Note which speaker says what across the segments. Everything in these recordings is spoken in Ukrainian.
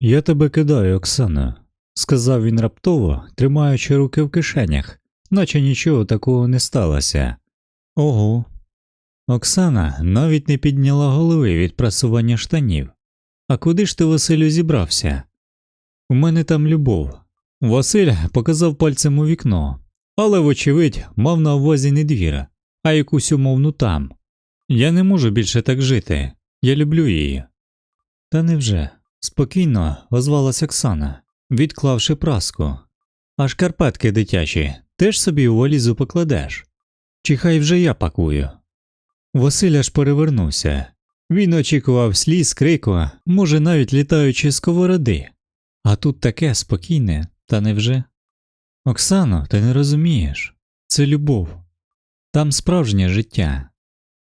Speaker 1: Я тебе кидаю, Оксано, сказав він раптово, тримаючи руки в кишенях, наче нічого такого не сталося. Ого. Оксана навіть не підняла голови від прасування штанів. А куди ж ти, Василю, зібрався? У мене там любов. Василь показав пальцем у вікно, але, вочевидь, мав на увазі не двір, а якусь умовну там. Я не можу більше так жити. Я люблю її. Та невже? Спокійно озвалась Оксана, відклавши праску. А шкарпетки дитячі теж собі у валізу покладеш. Чи хай вже я пакую. Василь аж перевернувся. Він очікував сліз, крику, може, навіть літаючи сковороди. А тут таке спокійне, та невже? Оксано, ти не розумієш це любов. Там справжнє життя.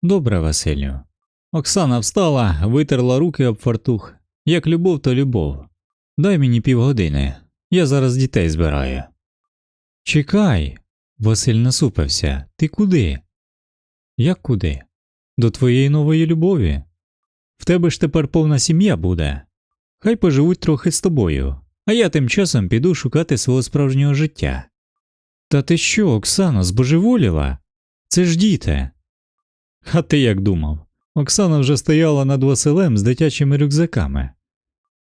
Speaker 1: Добре, Василю. Оксана встала, витерла руки об фартух. Як любов, то любов. Дай мені півгодини. Я зараз дітей збираю. Чекай. Василь насупився. Ти куди? Як куди? До твоєї нової любові. В тебе ж тепер повна сім'я буде. Хай поживуть трохи з тобою, а я тим часом піду шукати свого справжнього життя. Та ти що, Оксано, збожеволіла? Це ж діти. А ти як думав? Оксана вже стояла над Василем з дитячими рюкзаками.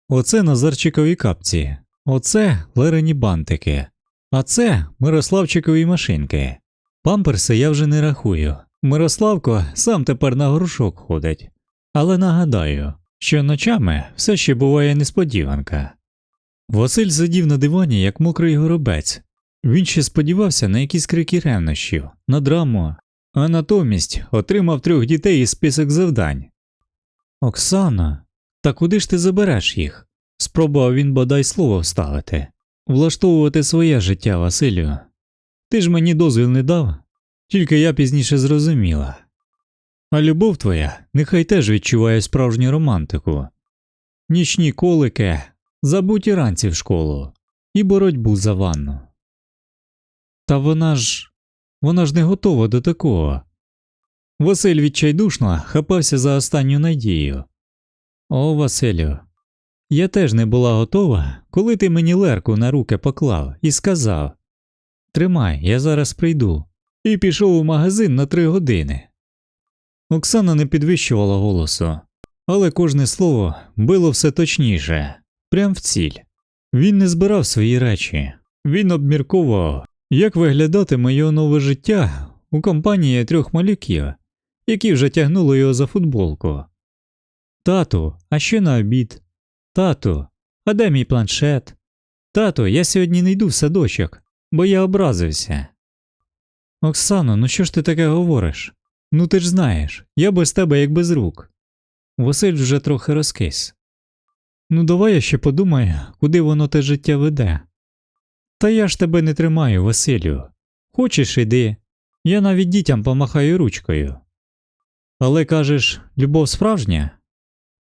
Speaker 1: Оце Назарчикові капці, оце Лерені бантики, а це Мирославчикові машинки. Памперси я вже не рахую. Мирославко сам тепер на горшок ходить. Але нагадаю, що ночами все ще буває несподіванка. Василь сидів на дивані, як мокрий горобець. Він ще сподівався на якісь крики ревнощів, на драму, а натомість отримав трьох дітей із список завдань. Оксана, та куди ж ти забереш їх? Спробував він бодай слово вставити, влаштовувати своє життя, Василю. Ти ж мені дозвіл не дав, тільки я пізніше зрозуміла. А любов твоя нехай теж відчуває справжню романтику, нічні колики, забуті ранці в школу і боротьбу за ванну. Та вона ж вона ж не готова до такого. Василь відчайдушно хапався за останню надію. О, Василю, я теж не була готова, коли ти мені лерку на руки поклав і сказав Тримай, я зараз прийду, і пішов у магазин на три години. Оксана не підвищувала голосу, але кожне слово било все точніше, прям в ціль. Він не збирав свої речі, він обмірковував, як виглядатиме його нове життя у компанії трьох малюків, які вже тягнули його за футболку. Тату, а що на обід? Тату, а де мій планшет? Тату, я сьогодні не йду в садочок, бо я образився. Оксано, ну що ж ти таке говориш? Ну ти ж знаєш, я без тебе як без рук. Василь вже трохи розкис. Ну, давай я ще подумаю, куди воно те життя веде. Та я ж тебе не тримаю, Василю. Хочеш іди, я навіть дітям помахаю ручкою. Але кажеш, любов справжня,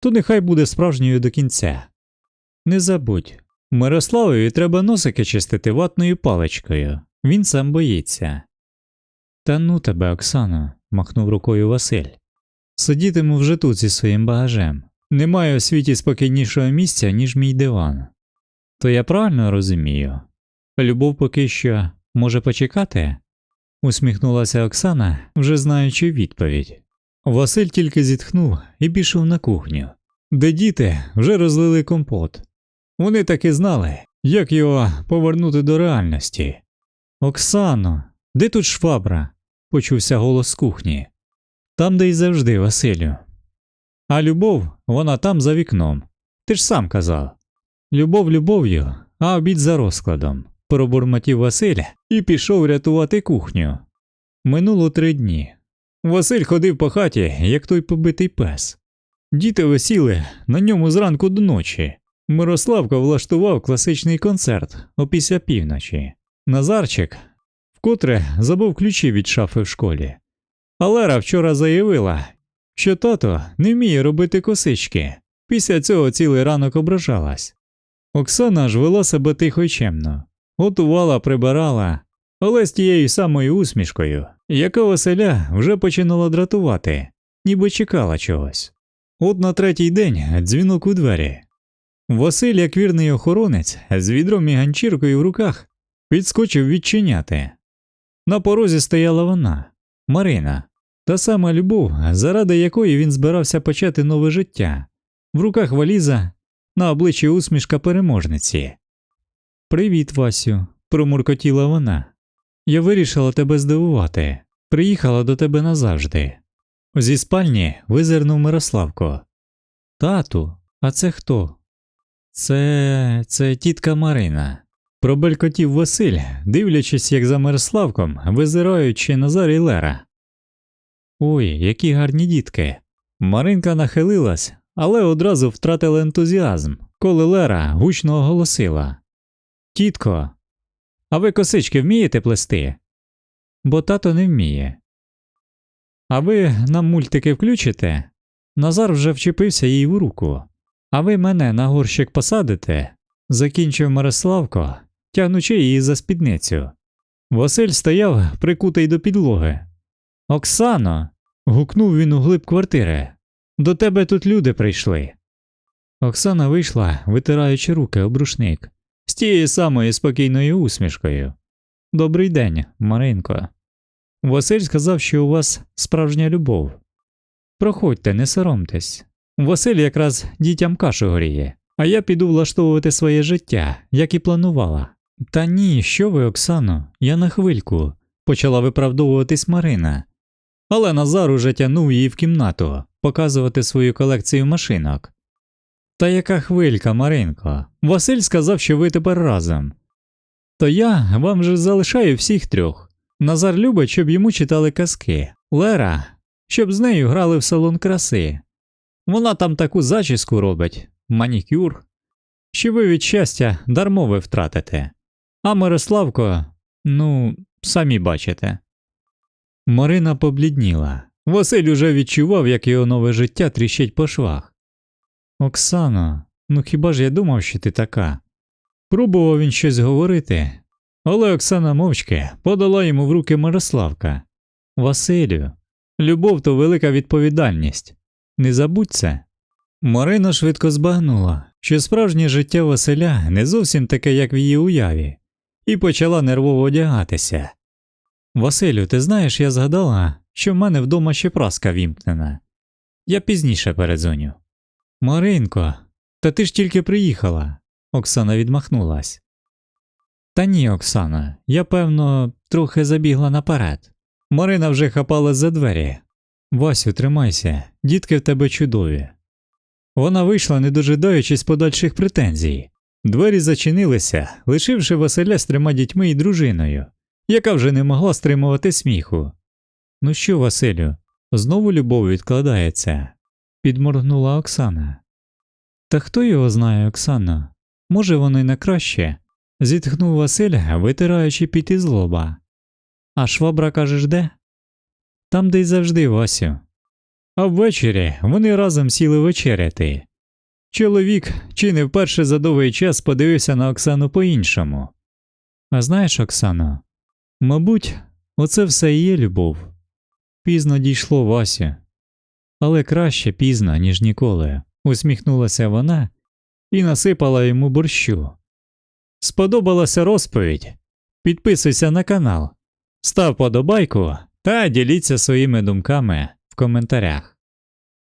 Speaker 1: то нехай буде справжньою до кінця. Не забудь, Мирославові треба носики чистити ватною паличкою, він сам боїться. Та ну тебе, Оксано, махнув рукою Василь. Сидітиму вже тут зі своїм багажем. Немає у світі спокійнішого місця, ніж мій диван. То я правильно розумію? Любов поки що може почекати? усміхнулася Оксана, вже знаючи відповідь. Василь тільки зітхнув і пішов на кухню, де діти вже розлили компот. Вони таки знали, як його повернути до реальності. Оксано, де тут швабра? почувся голос з кухні. Там, де й завжди, Василю. А любов, вона там за вікном. Ти ж сам казав. Любов любов'ю, а обід за розкладом. Пробурмотів Василь і пішов рятувати кухню. Минуло три дні. Василь ходив по хаті, як той побитий пес. Діти висіли на ньому зранку до ночі. Мирославко влаштував класичний концерт опісля півночі. Назарчик вкотре забув ключі від шафи в школі. А Лера вчора заявила, що тато не вміє робити косички. Після цього цілий ранок ображалась. Оксана ж вела себе тихо й чемно, готувала, прибирала, але з тією самою усмішкою, яка Василя вже починала дратувати, ніби чекала чогось. От на третій день дзвінок у двері. Василь, як вірний охоронець, з відром і ганчіркою в руках, підскочив відчиняти. На порозі стояла вона, Марина, та сама любов, заради якої він збирався почати нове життя. В руках валіза, на обличчі усмішка переможниці. Привіт, Васю, промуркотіла вона. Я вирішила тебе здивувати. Приїхала до тебе назавжди. Зі спальні визирнув Мирославко. Тату, а це хто? Це. це тітка Марина. Пробелькотів Василь, дивлячись, як за Мирославком, визираючи Назар і Лера. Ой, які гарні дітки. Маринка нахилилась, але одразу втратила ентузіазм, коли Лера гучно оголосила. Тітко, а ви косички вмієте плести? Бо тато не вміє. А ви нам мультики включите? Назар вже вчепився їй в руку. А ви мене на горщик посадите? закінчив Мирославко, тягнучи її за спідницю. Василь стояв прикутий до підлоги. Оксано. гукнув він у глиб квартири. До тебе тут люди прийшли. Оксана вийшла, витираючи руки об рушник, з тією самою спокійною усмішкою. Добрий день, Маринко. Василь сказав, що у вас справжня любов. Проходьте, не соромтесь. Василь якраз дітям кашу горіє, а я піду влаштовувати своє життя, як і планувала. Та ні, що ви, Оксано, я на хвильку, почала виправдовуватись Марина. Але Назар уже тянув її в кімнату показувати свою колекцію машинок. Та яка хвилька, Маринко? Василь сказав, що ви тепер разом. То я вам же залишаю всіх трьох. Назар любить, щоб йому читали казки. Лера, щоб з нею грали в салон краси. Вона там таку зачіску робить, манікюр, що ви від щастя дармове втратите. А Мирославко, ну, самі бачите. Марина поблідніла. Василь уже відчував, як його нове життя тріщить по швах. Оксано, ну хіба ж я думав, що ти така? Пробував він щось говорити, але Оксана мовчки подала йому в руки Мирославка. Василю, любов то велика відповідальність. Не забудь це. Марина швидко збагнула, що справжнє життя Василя не зовсім таке, як в її уяві, і почала нервово одягатися. Василю, ти знаєш, я згадала, що в мене вдома ще праска вімкнена. Я пізніше передзвоню. Маринко, та ти ж тільки приїхала. Оксана відмахнулась. Та ні, Оксана, я певно трохи забігла наперед. Марина вже хапала за двері. Васю, тримайся, дітки в тебе чудові. Вона вийшла, не дожидаючись подальших претензій. Двері зачинилися, лишивши Василя з трьома дітьми і дружиною, яка вже не могла стримувати сміху. Ну що, Василю, знову любов відкладається, підморгнула Оксана. Та хто його знає, Оксано? Може, воно й на краще, зітхнув Василь, витираючи під із лоба. А швабра кажеш де? Там де й завжди, Васю. А ввечері вони разом сіли вечеряти. Чоловік чи не вперше за довгий час подивився на Оксану по-іншому. А знаєш, Оксано, мабуть, оце все і є любов. Пізно дійшло Васю. Але краще пізно, ніж ніколи, усміхнулася вона і насипала йому борщу. Сподобалася розповідь? Підписуйся на канал, став подобайку та діліться своїми думками в коментарях.